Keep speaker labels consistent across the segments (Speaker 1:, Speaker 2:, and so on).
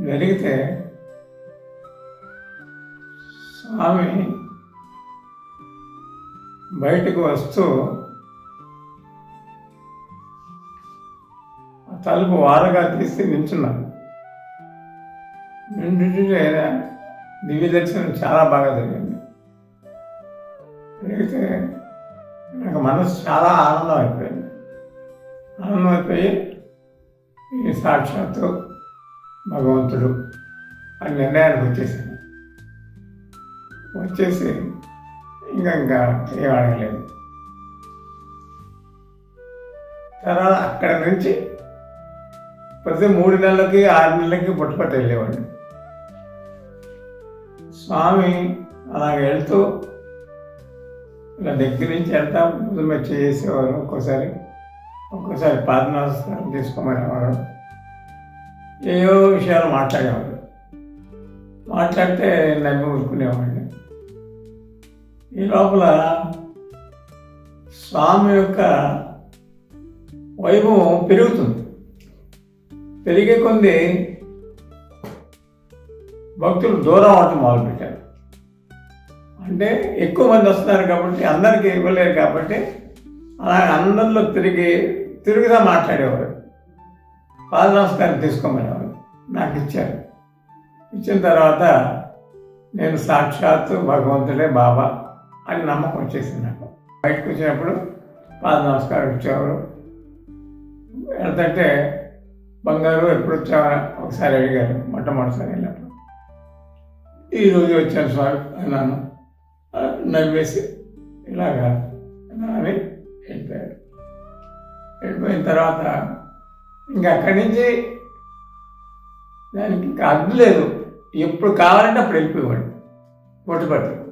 Speaker 1: జరిగితే స్వామి బయటకు వస్తూ తలుపు వారగా తీసి నించున్నాను నిండుంటే దివ్య దర్శనం చాలా బాగా జరిగింది. జరిగితే నాకు మనసు చాలా ఆనందం అయిపోయింది. ఆనందం అయిపోయి ఈ సాక్షాత్తు భగవంతుడు అని నిర్ణయానికి వచ్చేసాను వచ్చేసి ఇంకా ఇంకా ఏం అడగలేదు. తర్వాత అక్కడ నుంచి ప్రతి మూడు నెలలకి ఆరు నెలలకి పుట్టపట్టు వెళ్ళేవాడిని. స్వామి అలాగ వెళ్తూ ఇలా దగ్గర నుంచి వెళ్తా ముందు మెచ్చ చేసేవారు. ఒక్కోసారి ఒక్కోసారి పాద తీసుకోమనేవారు ఏవో విషయాలు మాట్లాడేవారు మాట్లాడితే నమ్మి ఊరుకునేవాడిని ఈ లోపల స్వామి యొక్క వైభవం పెరుగుతుంది. పెరిగే కొంది భక్తులు దూరం అవటం మొదలుపెట్టారు. అంటే ఎక్కువ మంది వస్తున్నారు కాబట్టి అందరికీ ఇవ్వలేరు కాబట్టి అలా అందరిలో తిరిగి తిరుగుదా మాట్లాడేవారు. పాద నమస్కారం తీసుకోమనేవారు నాకు ఇచ్చారు. ఇచ్చిన తర్వాత నేను సాక్షాత్తు భగవంతుడే బాబా అని నమ్మకం వచ్చేసింది నాకు. బయటకు వచ్చినప్పుడు పాద నమస్కారం ఇచ్చేవారు. ఎంతంటే బంగారు ఎప్పుడు వచ్చావా? ఒకసారి అడిగారు. మొట్టమొదటిసారి వెళ్ళినప్పుడు. ఈరోజు వచ్చాను సార్ అన్నాను. నవ్వేసి ఇలాగా అని వెళ్ళిపోయారు. వెళ్ళిపోయిన తర్వాత ఇంకా అక్కడి నుంచి దానికి ఇంకా అడ్డు లేదు. ఎప్పుడు కావాలంటే అప్పుడు వెళ్ళిపోయేవాడు. పుట్టుపట్టు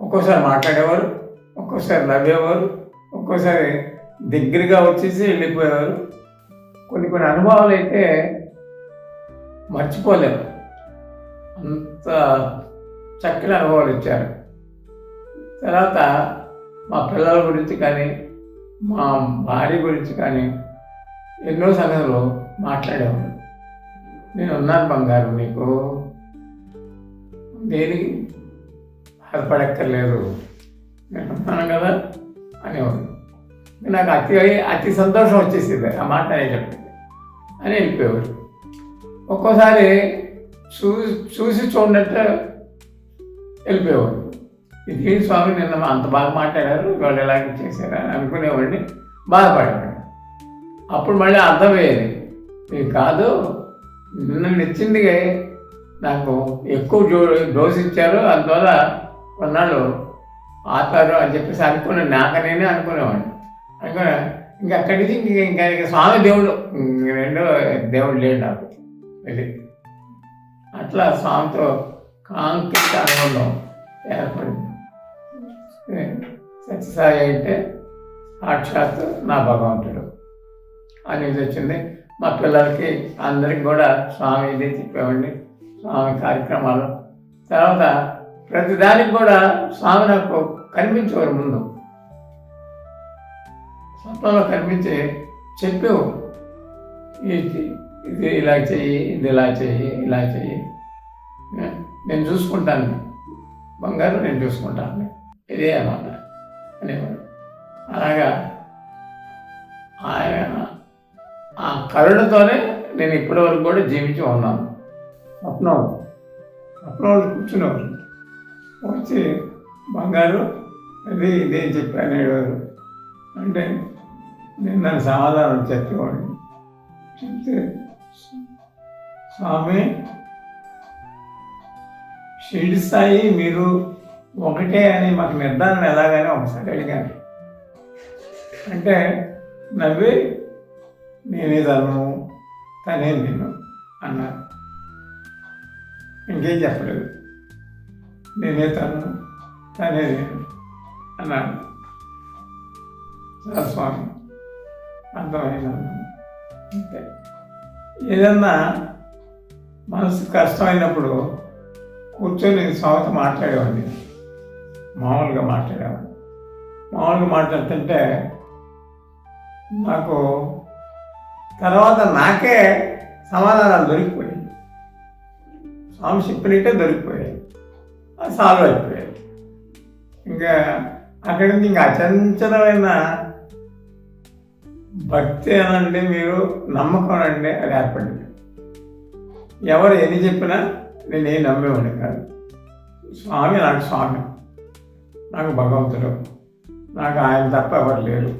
Speaker 1: ఒక్కోసారి మాట్లాడేవారు ఒక్కోసారి నవ్వేవారు ఒక్కోసారి దగ్గరగా వచ్చేసి వెళ్ళిపోయేవారు. కొన్ని కొన్ని అనుభవాలు అయితే మర్చిపోలేము. అంత చక్కని అనుభవాలు ఇచ్చారు. తర్వాత మా పిల్లల గురించి కానీ మా భార్య గురించి కానీ ఎన్నో సమయంలో మాట్లాడేవాడు నేను ఉన్నాను బంగారు నీకు దేనికి బాధపడక్కర్లేదు నేను ఉన్నాను కదా అనేవాడు. నాకు అతి అతి సంతోషం వచ్చేసింది ఆ మాట అనేటప్పటికి. అని వెళ్ళిపోయేవారు ఒక్కోసారి చూ చూసి చూడనట్టు వెళ్ళిపోయేవాడు. ఇది స్వామి నిన్న అంత బాగా మాట్లాడారు వాళ్ళు ఎలాగ చేశారు? అని అనుకునేవాడిని. బాధపడేవాడు. అప్పుడు మళ్ళీ అర్థమయ్యేది. ఇది కాదు నిన్న ఇచ్చింది నాకు ఎక్కువ డో డోస్ ఇచ్చారు. అందువల్ల కొన్నాళ్ళు ఆతారు అని చెప్పేసి అనుకునే నాకనేనే అనుకునేవాడిని. అనుకున్నా ఇంకా అక్కడి నుంచి ఇంక ఇంకా ఇంకా స్వామి దేవుడు ఇంక రెండో దేవుడు లేడు నాకు. వెళ్ళి. అట్లా స్వామితో కాంక్రీట్ అనుభవం ఏర్పడింది. సత్యసాయి అంటే సాక్షాత్తు నా భగవంతుడు. అనేది వచ్చింది. మా పిల్లలకి అందరికి కూడా స్వామి ఇది చెప్పేవాడిని స్వామి కార్యక్రమాలు. తర్వాత ప్రతిదానికి కూడా స్వామి నాకు కనిపించేవారు ముందు. స్వప్నంలో కనిపించి చెప్పేవారు. ఇది ఇది ఇలా చెయ్యి ఇది ఇలా చెయ్యి ఇలా చెయ్యి. నేను చూసుకుంటాను. బంగారు నేను చూసుకుంటాను. ఇదే అన్నమాట అనేవాడు. అలాగా ఆయన ఆ కరుణతోనే నేను ఇప్పటి వరకు కూడా జీవించి ఉన్నాను. స్వప్నం స్వప్నంలో కూర్చునేవారు వచ్చి బంగారు అది ఇదే చెప్పి అనేవారు. అంటే నేను దాని సమాధానం చెప్పేవాడిని. చెప్తే స్వామి షిరిడి స్థాయి మీరు ఒకటే అని మాకు నిర్ధారణ ఎలాగని ఒకసారి అడిగాను అంటే నవ్వి నేనే తను తనే నేను అన్నారు. ఇంకేం చెప్పలేదు. నేనే తను తనే నేను అన్నాడు స్వామి అర్థమైన అంతే. ఏదన్నా మనసు కష్టమైనప్పుడు కూర్చొని స్వామితో మాట్లాడేవాడిని. మామూలుగా మాట్లాడేవాడిని. మామూలుగా మాట్లాడుతుంటే నాకు తర్వాత నాకే సమాధానాలు దొరికిపోయాయి. స్వామి చెప్పినట్టే దొరికిపోయాయి. అది సాల్వ్ అయిపోయాయి. ఇంకా అక్కడి నుంచి ఇంకా అచంచలమైన భక్తి అనండి మీరు నమ్మకం అండి అది ఏర్పడింది. ఎవరు ఎన్ని చెప్పినా నేను ఏం నమ్మేవాడిని కాదు. స్వామి నాకు స్వామి. నాకు భగవంతుడు. నాకు ఆయన తప్ప ఎవరు లేరు.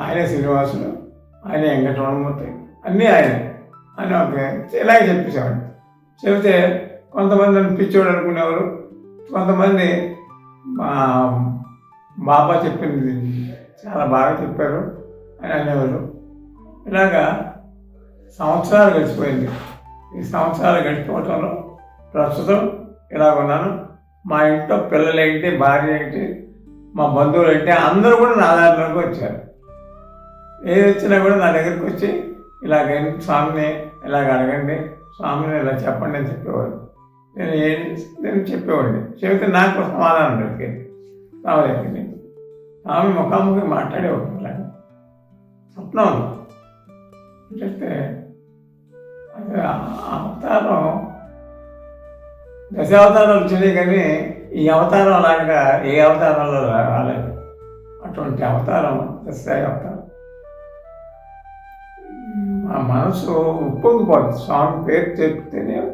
Speaker 1: ఆయనే శ్రీనివాసుడు. ఆయన వెంకటరమణమూర్తి అన్నీ ఆయన. అని ఒక ఇలాగే చెప్పేసేవాడు. చెబితే కొంతమంది పిచ్చోడు అనుకునేవారు. కొంతమంది మా బాబా చెప్పింది చాలా బాగా చెప్పారు అని అనేవారు. ఇలాగా సంవత్సరాలు గడిచిపోయింది. ఈ సంవత్సరాలు గడిచిపోవటంలో ప్రస్తుతం ఇలా ఉన్నాను. మా ఇంట్లో పిల్లలు ఏంటి భార్య ఏంటి మా బంధువులు ఏంటి అందరూ కూడా నా దాంట్లోకి వచ్చారు. ఏది వచ్చినా కూడా నా దగ్గరికి వచ్చి ఇలాగ స్వామిని ఇలాగ అడగండి స్వామిని ఇలా చెప్పండి అని చెప్పేవాడు. నేను ఏం నేను చెప్పేవాడిని. చెబితే నాకు సమాధానం దొరికేది. స్వామి దగ్గరికి స్వామి ముఖాముఖి మాట్లాడేవాడు ఇలాగ స్వప్నం చెప్తే అవతారం దశావతారాలు వచ్చినాయి కానీ ఈ అవతారం లాగా ఏ అవతారంలో రాలేదు. అటువంటి అవతారం దశ అవతారం ఆ మనసు ఉప్పొంగిపోద్ది. స్వామి పేరు చెప్తేనే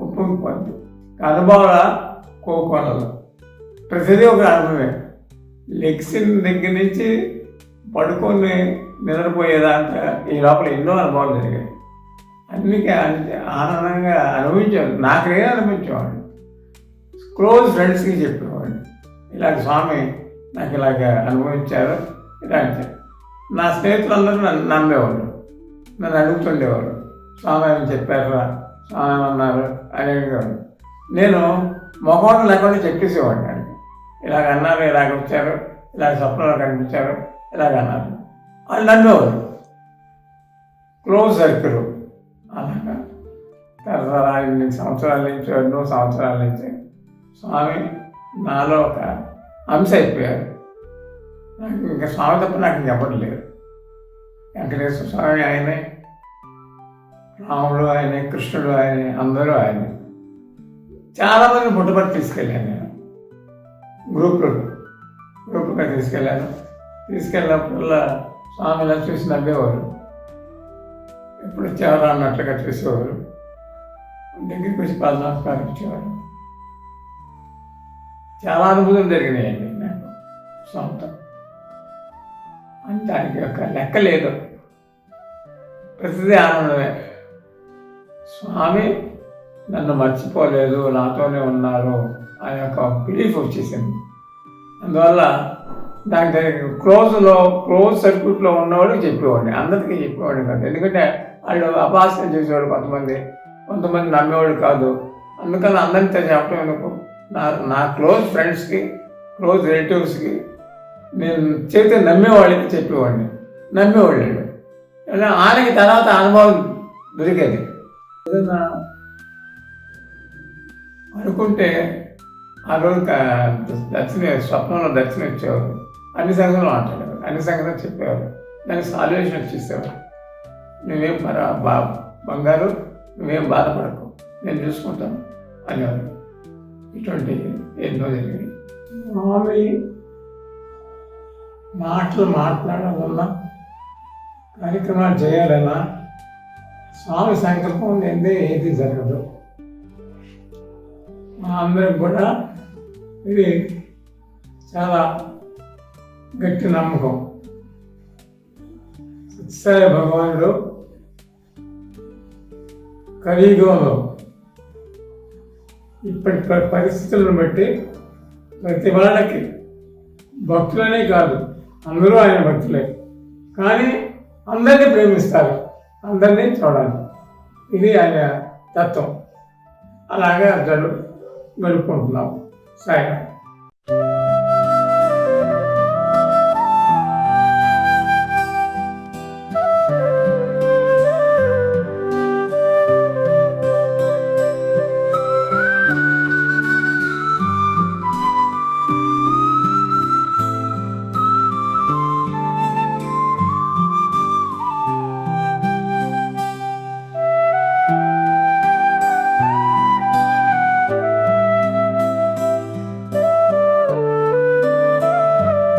Speaker 1: ఉప్పొంగిపోద్ది. అనుభవాల కోకొనలు. ప్రతిదీ ఒక అనుభవమే. లెగ్సిన్ దగ్గర నుంచి పడుకొని నిద్రపోయేదాకా ఈ లోపల ఎన్నో అనుభవాలు జరిగాయి. అన్ని ఆనందంగా అనుభవించాడు నాకేం అనిపించేవాడు క్లోజ్ ఫ్రెండ్స్కి చెప్పేవాడు ఇలాగ స్వామి నాకు ఇలాగ అనుభవించారు. ఇలా అంటే నా స్నేహితులందరూ నన్ను నమ్మేవాళ్ళు. నన్ను అడుగుతుండేవారు. స్వామి చెప్పారా స్వామి అన్నారు అని అడిగేవాడు నేను మొహం లేకుండా చెప్పేసేవాడిని ఆయనకి ఇలాగ అన్నారు ఇలాగ వచ్చారు ఇలాగ స్వప్నంలో కనిపించారు ఇలాగ అన్నారు. వాళ్ళు నన్ను క్లోజ్ సర్కిల్. అలాగా. తర్వాత ఇన్ని సంవత్సరాల నుంచి ఎన్నో సంవత్సరాల నుంచి స్వామి నాలో ఒక అంశ అయిపోయారు. నాకు ఇంకా స్వామి తప్ప నాకు ఇంకెవరు లేరు. వెంకటేశ్వర స్వామి ఆయనే రాముడు ఆయనే కృష్ణుడు ఆయనే అందరూ ఆయనే. చాలామంది పుట్టుబడి తీసుకెళ్ళాను నేను. గ్రూప్లో గ్రూప్గా తీసుకెళ్ళాను. తీసుకెళ్ళినప్పుడల్లా స్వామిలా చూసి నవ్వేవారు. ఎప్పుడు వచ్చేవారు అన్నట్లుగా చూసేవారు. దగ్గరికి వచ్చి పాద ఇచ్చేవారు. చాలా అనుభూతులు జరిగినాయండి నాకు సొంతం. అని దానికి ఒక లెక్క లేదు. ప్రతిదీ ఆనందమే. స్వామి నన్ను మర్చిపోలేదు నాతోనే ఉన్నారు ఆ యొక్క బిలీఫ్ వచ్చేసింది. అందువల్ల దానికి క్లోజ్లో క్లోజ్ సర్క్యూట్లో ఉన్నవాడికి చెప్పేవాడిని అందరికీ చెప్పేవాడిని కాదు. ఎందుకంటే వాళ్ళు అపాసన చేసేవాడు కొంతమంది కొంతమంది నమ్మేవాడు కాదు. అందుకని అందరితో చెప్పడం ఎందుకు? నా నా క్లోజ్ ఫ్రెండ్స్కి క్లోజ్ రిలేటివ్స్కి నేను చేతి నమ్మేవాళ్ళకి చెప్పేవాడిని. నమ్మేవాళ్ళు ఇలా ఆయనకి తర్వాత అనుభవం దొరికేది. ఏదైనా అనుకుంటే ఆ రోజు దర్శన స్వప్నంలో దర్శనం ఇచ్చేవారు. అన్ని సంగతులు మాట్లాడేవారు. అన్ని సంగతులు చెప్పేవారు. దానికి సాల్వేషన్ వచ్చేసేవారు నువ్వేం మరా బా బంగారు నువ్వేం బాధపడకు. నేను చూసుకుంటాను అనేవారు. ఇటువంటి ఎన్నో జరిగింది మామూలు మాటలు మాట్లాడాలన్నా కార్యక్రమాలు చేయాలన్నా స్వామి సంకల్పం లేదే ఏది జరగదు. మా అందరికి కూడా ఇది చాలా గట్టి నమ్మకం. సత్యసాయి భగవానుడు కలియుగంలో ఇప్పటి పరిస్థితులను బట్టి ప్రతి వాళ్ళకి భక్తులనే కాదు అందరూ ఆయన భక్తులే. కానీ అందరినీ ప్రేమిస్తారు. అందరినీ చూడాలి. ఇది ఆయన తత్వం. అలాగే అతడు గడుపుకుంటున్నాం సాయి